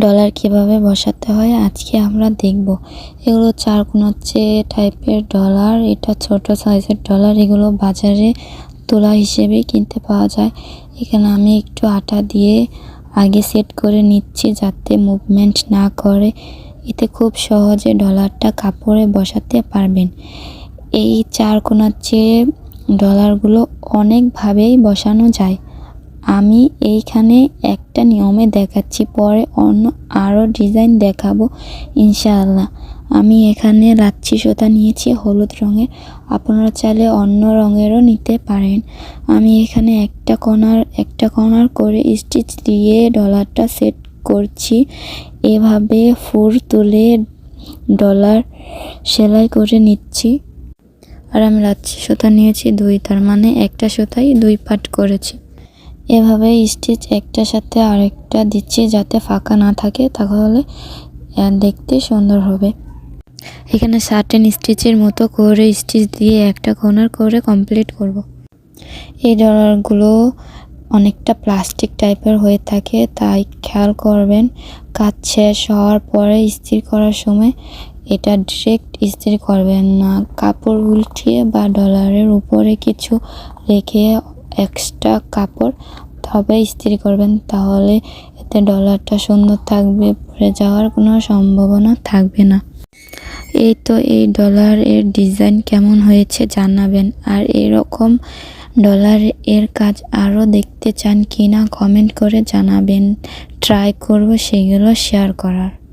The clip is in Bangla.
ডলার কীভাবে বসাতে হয়, আজকে আমরা দেখব। এগুলো চার কোনাচ্ছে টাইপের ডলার, এটা ছোট সাইজের ডলার, এগুলো বাজারে তোলা হিসেবে কিনতে পাওয়া যায়। এখানে আমি একটু আটা দিয়ে আগে সেট করে নিচ্ছি যাতে মুভমেন্ট না করে। এতে খুব সহজে ডলারটা কাপড়ে বসাতে পারবেন। এই চার কোনার চেয়ে ডলারগুলো অনেকভাবেই বসানো যায়। আমি এইখানে একটা নিয়মে দেখাচ্ছি, পরে অন্য আরও ডিজাইন দেখাবো, ইনশাআল্লাহ। আমি এখানে লাচ্ছি সুতা, নিয়েছি হলুদ রঙের। আপনারা চাইলে অন্য রঙেরও নিতে পারেন। আমি এখানে একটা কোনার একটা কোনার করে স্টিচ দিয়ে ডলারটা সেট করছি। এভাবে ফুর তুলে ডলার সেলাই করে নিচ্ছি। আর আমি লাচ্ছি সুতা, নিয়েছি দুই, তার মানে একটা সুতাই দুই পাট করেছি। এভাবে স্টিচ একটার সাথে আরেকটা দিচ্ছি যাতে ফাঁকা না থাকে, তাহলে দেখতে সুন্দর হবে এখানে সার্টেন স্টিচের মতো করে স্টিচ দিয়ে একটা কর্নার করে কমপ্লিট করব। এই ডলারগুলো অনেকটা প্লাস্টিক টাইপের হয়ে থাকে, তাই খেয়াল করবেন, কাজ শেষ হওয়ার পরে ইস্ত্রি করার সময় এটা ডিরেক্ট ইস্ত্রি করবেন না কাপড় উল্টিয়ে বা ডলারের উপরে কিছু রেখে এক্সট্রা কাপড়, তবে ইস্ত্রি করবেন, তাহলে এতে ডলারটা সুন্দর থাকবে, পড়ে যাওয়ার কোনো সম্ভাবনা থাকবে না। এই তো এই ডলার এর ডিজাইন কেমন হয়েছে জানাবেন, আর এরকম ডলার এর কাজ আরও দেখতে চান কি না কমেন্ট করে জানাবেন। ট্রাই করব সেগুলো শেয়ার করার।